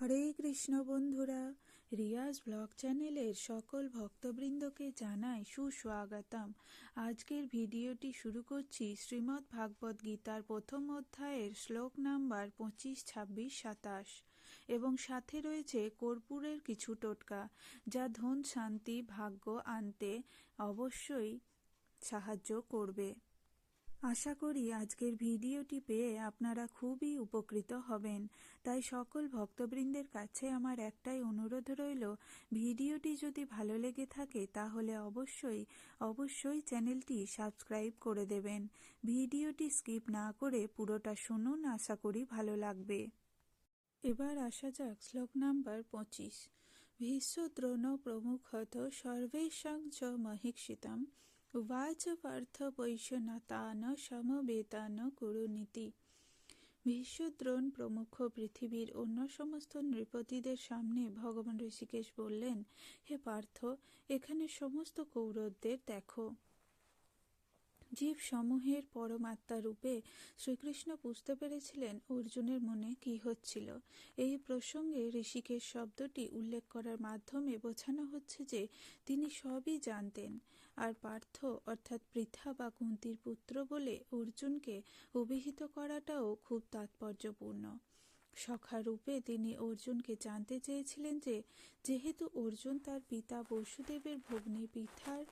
হরে কৃষ্ণ বন্ধুরা, রিয়াজ ব্লগ চ্যানেলের সকল ভক্তবৃন্দকে জানাই সুস্বাগতম। আজকের ভিডিওটি শুরু করছি শ্রীমদ্ ভাগবত গীতার প্রথম অধ্যায়ের শ্লোক নাম্বার পঁচিশ, ছাব্বিশ, সাতাশ। এবং সাথে রয়েছে কর্পূরের কিছু টোটকা, যা ধন, শান্তি, ভাগ্য আনতে অবশ্যই সাহায্য করবে। আশা করি আজকের ভিডিওটি পেয়ে আপনারা খুবই উপকৃত হবেন। তাই সকল ভক্তবৃন্দের কাছে আমার একটাই অনুরোধ রইল, ভিডিওটি যদি ভালো লেগে থাকে তাহলে অবশ্যই অবশ্যই চ্যানেলটি সাবস্ক্রাইব করে দেবেন। ভিডিওটি স্কিপ না করে পুরোটা শুনুন, আশা করি ভালো লাগবে। এবার আসা যাক শ্লোক নাম্বার পঁচিশ। ভীষ্মদ্রোণ প্রমুখত সর্বেশাং চ মহিক্ষিতাম। উবাচ পার্থ বৈশ্যনাতান সমবেতান কুরুনীতি ভীষ্মদ্রোণ প্রমুখ পৃথিবীর অন্য সমস্ত নৃপতিদের সামনে ভগবান ঋষিকেশ বললেন হে পার্থ এখানে সমস্ত কৌরবদের দেখো জীব সমূহের পরমাত্মা রূপে শ্রীকৃষ্ণ বুঝতে পেরেছিলেন অর্জুনের মনে কি হচ্ছিল। এই প্রসঙ্গে ঋষিকের শব্দটি উল্লেখ করার মাধ্যমে বোঝানো হচ্ছে যে তিনি সবই জানতেন, আর পার্থ অর্থাৎ পৃথা বা কুন্তির পুত্র বলে অর্জুনকে অভিহিত করাটাও খুব তাৎপর্যপূর্ণ। সখা রূপে তিনি অর্জুনকে জানতে চেয়েছিলেন যে, যেহেতু অর্জুন তার পিতা বসুদেবের ভগ্নী পৃথার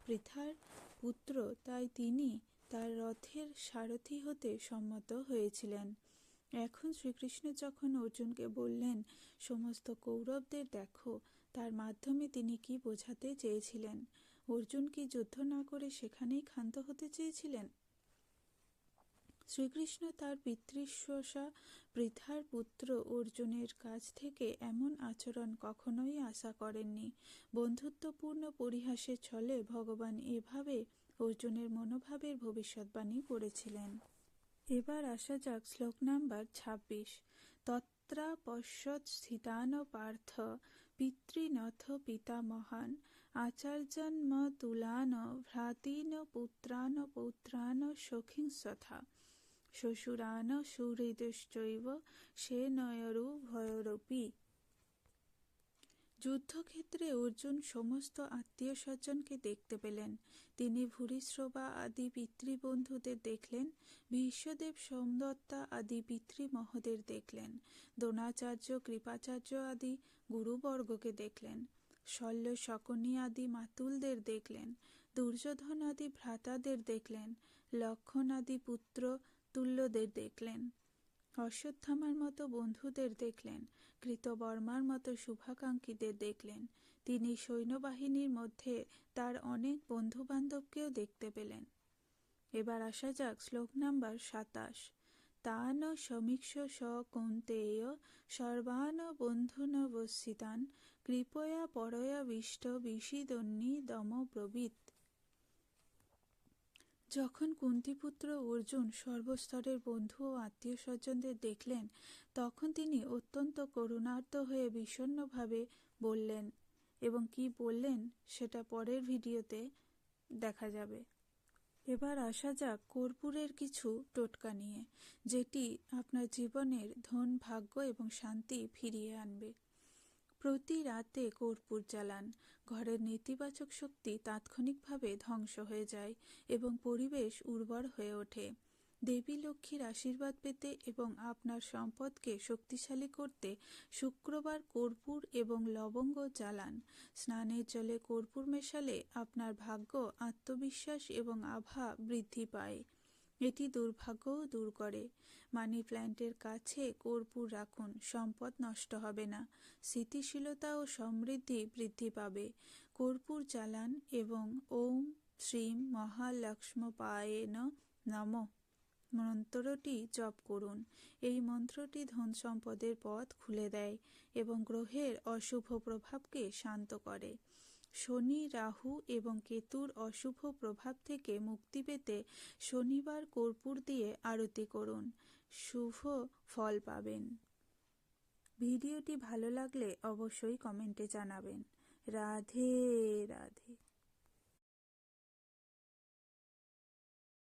পৃথার পুত্র, তাই তিনি তার রথের সারথি হতে সম্মত হয়েছিলেন। এখন শ্রীকৃষ্ণ যখন অর্জুনকে বললেন, সমস্ত কৌরবদের দেখো, তার মাধ্যমে তিনি কি বোঝাতে চেয়েছিলেন? অর্জুন কি যুদ্ধ না করে সেখানেই ক্ষান্ত হতে চেয়েছিলেন? শ্রীকৃষ্ণ তার পিতৃশ্বসা পৃথার পুত্র অর্জুনের কাছ থেকে এমন আচরণ কখনোই আশা করেননি। বন্ধুত্বপূর্ণ পরিহাসের ছলে ভগবান এভাবে অর্জুনের মনোভাবের ভবিষ্যৎবাণী করেছিলেন। এবার আসা যাক শ্লোক নাম্বার ছাব্বিশ। তত্রা পশ্যৎ স্থিতান পার্থ পিতৃনথ পিতামহান আচার্যন্ম তুলান ভ্রাতীন পুত্রান পৌত্রান সখিংসথা শ্বশুরান সুহৃদশ্চৈব সে নয়রু ভয়রূপী যুদ্ধক্ষেত্রে অর্জুন সমস্ত আত্মীয় স্বজনকে দেখতে পেলেন। তিনি ভূরিশ্রবা আদি পিতৃবন্ধুদের দেখলেন, ভীষ্মদেব সোমদত্তা আদি পিতৃমহদের দেখলেন, দ্রোণাচার্য, কৃপাচার্য আদি গুরুবর্গকে দেখলেন, শল্য শকনী আদি মাতুলদের দেখলেন, দুর্যোধন আদি ভ্রাতাদের দেখলেন, লক্ষণ আদি পুত্র তুল্যদের দেখলেন, অশ্বত্থামার মতো বন্ধুদের দেখলেন, কৃতবর্মার মতো শুভাকাঙ্ক্ষীদের দেখলেন, তিনি সৈন্যবাহিনীর মধ্যে তার অনেক বন্ধুবান্ধবকেও দেখতে পেলেন। এবার আসা যাক শ্লোক নাম্বার সাতাশ। তান সমীক্ষ স কৌন্তেয় সর্বান বন্ধুন বসিতান কৃপয়া পরয়া বিষ্ট বিষিদন্যী দম প্রবীত যখন কুন্তিপুত্র অর্জুন সর্বস্তরের বন্ধু ও আত্মীয় স্বজনদের দেখলেন, তখন তিনি অত্যন্ত করুণার্ত হয়ে বিষণ্নভাবে বললেন, এবং কি বললেন সেটা পরের ভিডিওতে দেখা যাবে। এবার আসা যাক কর্পূরের কিছু টোটকা নিয়ে, যেটি আপনার জীবনের ধন, ভাগ্য এবং শান্তি ফিরিয়ে আনবে। প্রতি রাতে কর্পূর জ্বালান। ঘরের নেতিবাচক শক্তি তাৎক্ষণিকভাবে ধ্বংস হয়ে যায় এবং পরিবেশ উর্বর হয়ে ওঠে। দেবী লক্ষ্মীর আশীর্বাদ পেতে এবং আপনার সম্পদকে শক্তিশালী করতে শুক্রবার কর্পূর এবং লবঙ্গ জ্বালান। স্নানের জলে কর্পূর মেশালে আপনার ভাগ্য আত্মবিশ্বাস এবং আভা বৃদ্ধি পায়। এটি দুর্ভাগ্যও দূর করে। মানি প্ল্যান্টের কাছে কর্পূর রাখুন, সম্পদ নষ্ট হবে না। স্থিতিশীলতা ও সমৃদ্ধি বৃদ্ধি পাবে। কর্পূর চালান এবং ওম শ্রীম মহালক্ষ্মপায়েন নম। মন্ত্রটি জপ করুন। এই মন্ত্রটি ধন সম্পদের পথ খুলে দেয় এবং গ্রহের অশুভ প্রভাবকে শান্ত করে। শনি, রাহু এবং কেতুর অশুভ প্রভাব থেকে মুক্তি পেতে শনিবার কর্পূর দিয়ে আরতি করুন। শুভ ফল পাবেন। ভিডিওটি ভালো লাগলে অবশ্যই কমেন্টে জানাবেন। রাধে রাধে।